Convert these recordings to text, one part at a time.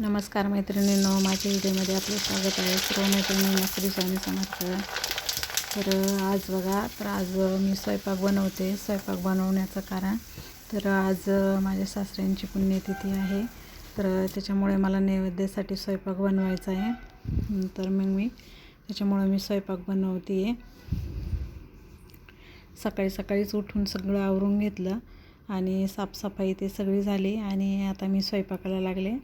नमस्कार मैत्रिणींनो माझ्या व्हिडिओमध्ये आपलं स्वागत आहे. सर्व मैत्रिणींना श्री स्वामी समर्थ. तर आज बघा तर आज मी स्वयंपाक बनवते. स्वयंपाक बनवण्याचं कारण तर आज माझ्या सासऱ्यांची पुण्यतिथी आहे. तर त्याच्यामुळे मला नैवेद्यासाठी स्वयंपाक बनवायचा आहे. तर मग मी त्याच्यामुळे मी स्वयंपाक बनवते आहे सकाळी सकाळीच उठून सगळं आवरून घेतलं आणि साफसफाई ते सगळी झाली आणि आता मी स्वयंपाकाला लागले.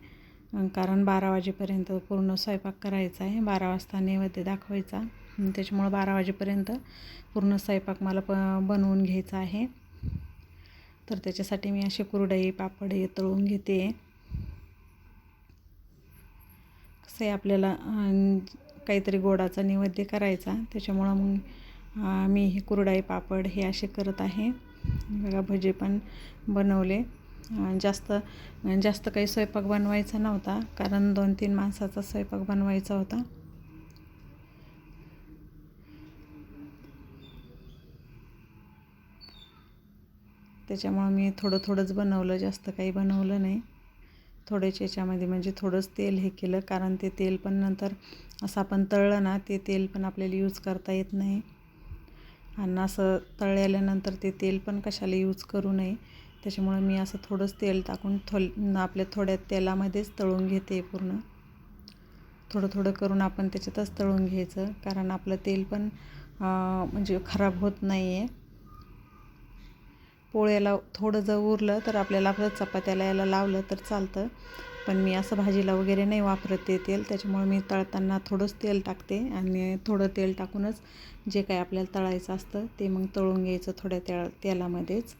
कारण बारा वाजेपर्यंत पूर्ण स्वयंपाक करायचा आहे. बारा वाजता नैवेद्य दाखवायचा. त्याच्यामुळं बारा वाजेपर्यंत पूर्ण स्वयंपाक मला प बनवून घ्यायचा आहे. तर त्याच्यासाठी मी असे कुरडई पापड हे तळून घेते. कसं आहे आपल्याला काहीतरी गोडाचा नैवेद्य करायचा. त्याच्यामुळं मग मी हे कुरडाई पापड हे असे करत आहे. बघा भजे पण बनवले. जास्त जास्त काही स्वयंपाक बनवायचा नव्हता कारण दोन तीन माणसाचा स्वयंपाक बनवायचा होता. त्याच्यामुळं मी थोडं थोडंच बनवलं जास्त काही बनवलं नाही. थोड्याच याच्यामध्ये म्हणजे थोडंच तेल हे केलं कारण ते तेल पण नंतर असं आपण तळलं ना ते तेल पण आपल्याला यूज करता येत नाही. आणि असं तळल्यानंतर ते तेल पण कशाला यूज करू नये. त्याच्यामुळं मी असं थोडंच तेल टाकून थोल आपल्या थोड्या तेलामध्येच तळून घेते पूर्ण. थोडं थोडं करून आपण त्याच्यातच तळून घ्यायचं कारण आपलं तेल पण म्हणजे खराब होत नाही आहे पोळ्याला थोडं जर उरलं तर आपल्याला आपलं चपात्याला याला लावलं तर चालतं. पण मी असं भाजीला वगैरे नाही वापरत ते तेल त्याच्यामुळे मी तळताना थोडंच तेल टाकते आणि थोडं तेल टाकूनच जे काही आपल्याला तळायचं असतं ते मग तळून घ्यायचं थोड्या त्या तेलामध्येच.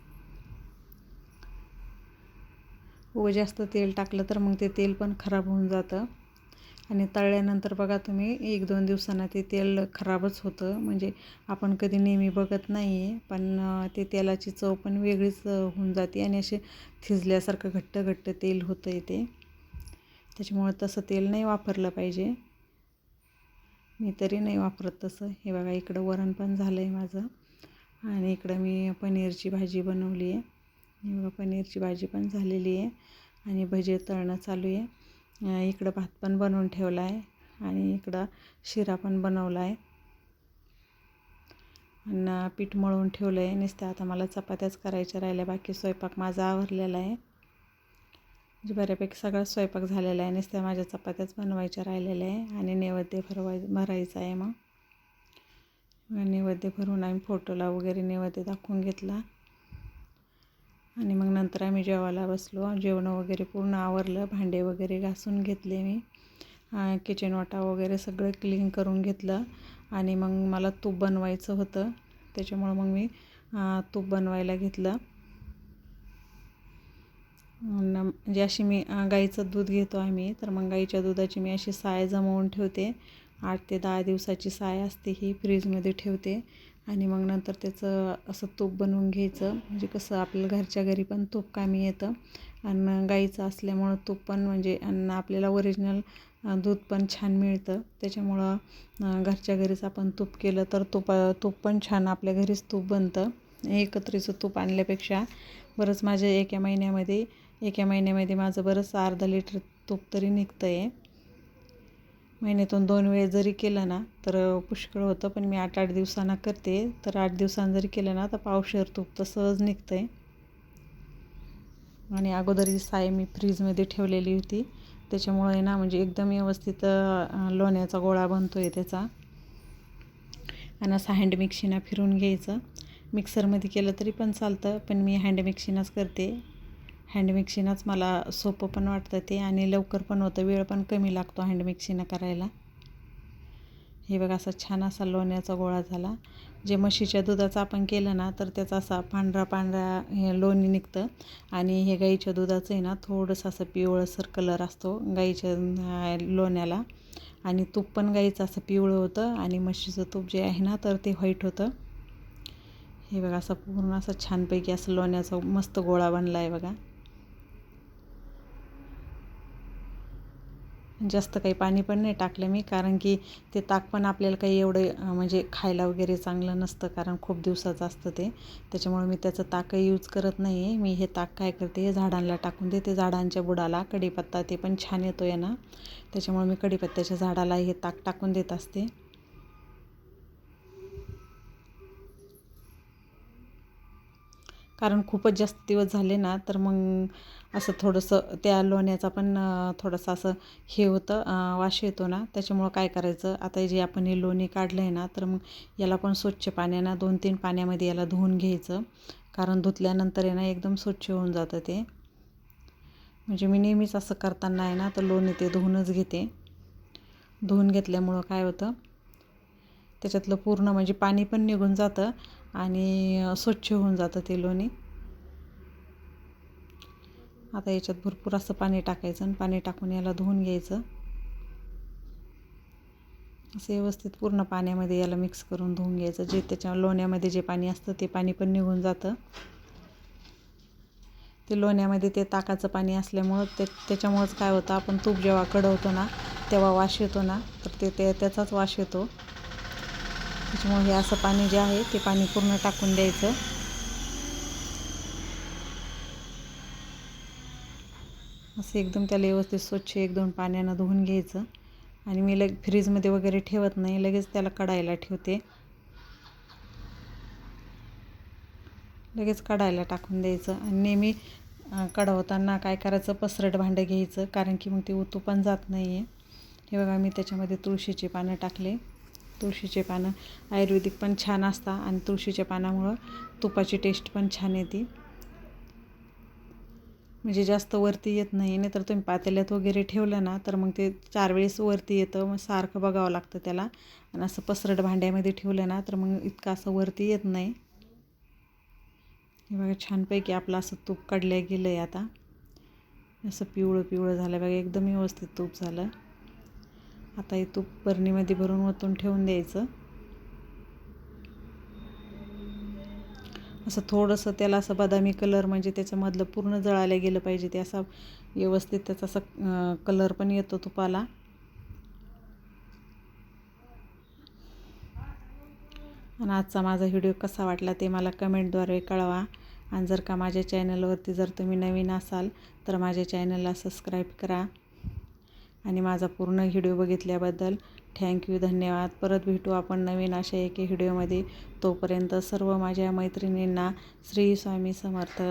व जास्त तेल टाकलं तर मग ते तेल पण खराब होऊन जातं. आणि तळल्यानंतर बघा तुम्ही एक दोन दिवसांना ते तेल खराबच होतं. म्हणजे आपण कधी नेहमी बघत नाही आहे पण ते तेलाची चव पण वेगळीच होऊन जाते आणि असे थिजल्यासारखं घट्ट घट्ट तेल होतं आहे ते. त्याच्यामुळं तसं तेल नाही वापरलं पाहिजे. मी तरी नाही वापरत तसं. हे बघा इकडं वरण पण झालं आहे माझं. आणि इकडं मी पनीरची भाजी बनवली आहे हे बघा पनीरची भाजी पण झालेली आहे आणि भजे तळणं चालू आहे. इकडं भात पण बनवून ठेवला आहे आणि इकडं शिरा पण बनवला आहे. आणि पीठ मळून ठेवलं आहे नुसतं आता मला चपात्याच करायच्या राहिल्या. बाकी स्वयंपाक माझा आवरलेला आहे. म्हणजे बऱ्यापैकी सगळा स्वयंपाक झालेला आहे. नुसत्या माझ्या चपात्याच बनवायच्या राहिलेल्या आहे आणि नैवेद्य भरवाय भरायचा आहे मग नैवेद्य भरून आम्ही फोटोला वगैरे नैवेद्य दाखवून घेतला. आणि मग नंतर आम्ही जेवायला बसलो. जेवण वगैरे पूर्ण आवरलं. भांडे वगैरे घासून घेतले मी. किचन वाटा वगैरे सगळं क्लीन करून घेतलं. आणि मग मला तूप बनवायचं होतं. त्याच्यामुळं मग मी तूप बनवायला घेतलं. म्हणजे अशी मी गाईचं दूध घेतो आम्ही. तर मग गाईच्या दुधाची मी अशी साय जमवून ठेवते. आठ ते दहा दिवसाची साय असते. ही फ्रीजमध्ये ठेवते. आणि मग नंतर त्याचं असं तूप बनवून घ्यायचं. म्हणजे कसं आपल्याला घरच्या घरी पण तूप कामी येतं. आणि गाईचं असल्यामुळं तूप पण म्हणजे आणि आपल्याला ओरिजिनल दूध पण छान मिळतं. त्याच्यामुळं घरच्या घरीच आपण तूप केलं तर तूप तूप पण छान आपल्या घरीच तूप बनतं. एकत्रीचं तूप आणल्यापेक्षा बरंच माझ्या एका महिन्यामध्ये एका महिन्यामध्ये माझं बरंच अर्धा लिटर तूप तरी निघतं आहे महिन्यातून दोन वेळ जरी केलं ना तर पुष्कळ होतं पण मी आठ आठ दिवसांना करते. तर आठ दिवसांनी जरी केलं ना तर पावशेर तूप तर सहज निघतं आहे आणि अगोदर ही साय मी फ्रीजमध्ये ठेवलेली होती. त्याच्यामुळे ना म्हणजे एकदम व्यवस्थित लोण्याचा गोळा बनतो आहे त्याचा. आणि असं हँड मिक्सीनं फिरून घ्यायचं. मिक्सरमध्ये केलं तरी पण चालतं पण मी हँड मिक्सीनंच करते. हँडमिक्सीनंच मला सोपं पण वाटतं ते आणि लवकर पण होतं. वेळ पण कमी लागतो हँडमिक्सीनं करायला. हे बघा असा छान असा लोण्याचा गोळा झाला. जे म्हशीच्या दुधाचं आपण केलं ना तर त्याचा असा पांढरा पांढरा हे लोणी निघतं. आणि हे गाईच्या दुधाचं आहे ना थोडंसं असं पिवळसर कलर असतो गाईच्या लोण्याला. आणि तूप पण गाईचं असं पिवळं होतं आणि म्हशीचं तूप जे आहे ना तर ते व्हाईट होतं. हे बघा असं पूर्ण असं छानपैकी असं लोण्याचा मस्त गोळा बनला आहे बघा. जास्त काही पाणी पण नाही टाकलं मी कारण की ते ताक पण आपल्याला काही एवढं म्हणजे खायला वगैरे चांगलं नसतं कारण खूप दिवसाचं असतं ते. त्याच्यामुळे मी त्याचं ताकही यूज करत नाही आहे मी हे ताक काय करते हे झाडांना टाकून देते झाडांच्या बुडाला कढीपत्ता ते पण छान येतो आहे ना. त्याच्यामुळे मी कढीपत्त्याच्या झाडाला हे ताक टाकून देत असते. कारण खूपच जास्त दिवस झाले ना तर मग असं थोडंसं त्या लोण्याचा पण थोडंसं असं हे होतं वाश वास येतो ना त्याच्यामुळं काय करायचं? आता जे आपण हे लोणी काढलं आहे ना तर मग याला पण स्वच्छ पाण्यानं दोन तीन पाण्यामध्ये याला धुवून घ्यायचं. कारण धुतल्यानंतर आहे ना एकदम स्वच्छ होऊन जातं ते. म्हणजे मी नेहमीच असं करताना आहे ना तर लोणी ते धुवूनच घेते. धुवून घेतल्यामुळं काय होतं त्याच्यातलं पूर्ण म्हणजे पाणी पण निघून जातं आणि स्वच्छ होऊन जातं ते लोणी. आता याच्यात भरपूर असं पाणी टाकायचं आणि पाणी टाकून याला धुवून घ्यायचं. असं व्यवस्थित पूर्ण पाण्यामध्ये याला मिक्स करून धुवून घ्यायचं. जे त्याच्या लोण्यामध्ये जे पाणी असतं ते पाणी पण निघून जातं. ते लोण्यामध्ये ते ताकाचं पाणी असल्यामुळं ते त्याच्यामुळंच काय होतं आपण तूप जेव्हा कडवतो ना तेव्हा वास येतो ना तर ते ते त्याचाच वास येतो. त्याच्यामुळे हे असं पाणी जे आहे ते पाणी पूर्ण टाकून द्यायचं. असं एकदम त्याला व्यवस्थित स्वच्छ एक दोन पाण्यानं धुवून घ्यायचं. आणि मी लग फ्रीजमध्ये वगैरे ठेवत नाही लगेच त्याला कढायला ठेवते. लगेच कढायला टाकून द्यायचं. आणि नेहमी कढवताना काय करायचं पसरट भांडं घ्यायचं कारण की मग ते उतू पण जात नाही आहे हे बघा मी त्याच्यामध्ये तुळशीचे पानं टाकले. तुळशीचे पानं. आयुर्वेदिक पण छान असतात आणि तुळशीच्या पानामुळं तुपाची टेस्ट पण छान येते. म्हणजे जास्त वरती येत नाही नाही तर तुम्ही पातेल्यात वगैरे ठेवलं ना तर मग ते चार वेळेस वरती येतं मग सारखं बघावं लागतं त्याला. आणि असं पसरट भांड्यामध्ये ठेवलं ना तर मग इतकं असं वरती येत नाही. हे बघा छानपैकी आपलं असं तूप काढलं गेलं आहे आता. असं पिवळं पिवळं झालं बघा एकदम व्यवस्थित तूप झालं. आता हे तूप बरणीमध्ये भरून ओतून ठेवून द्यायचं. असं थोडंसं त्याला असं बदामी कलर म्हणजे त्याच्यामधलं पूर्ण जळायला गेलं पाहिजे. ते असा व्यवस्थित त्याचा असा कलर पण येतो तुपाला. आणि आजचा माझा व्हिडिओ कसा वाटला ते मला कमेंटद्वारे कळवा. आणि जर का माझ्या चॅनलवरती जर तुम्ही नवीन असाल तर माझ्या चॅनलला सबस्क्राईब करा. आणि माझा पूर्ण व्हिडिओ बघितल्याबद्दल थँक्यू धन्यवाद. परत भेटू आपण नवीन अशा एके व्हिडिओमध्ये. तोपर्यंत सर्व माझ्या मैत्रिणींना श्री स्वामी समर्थ.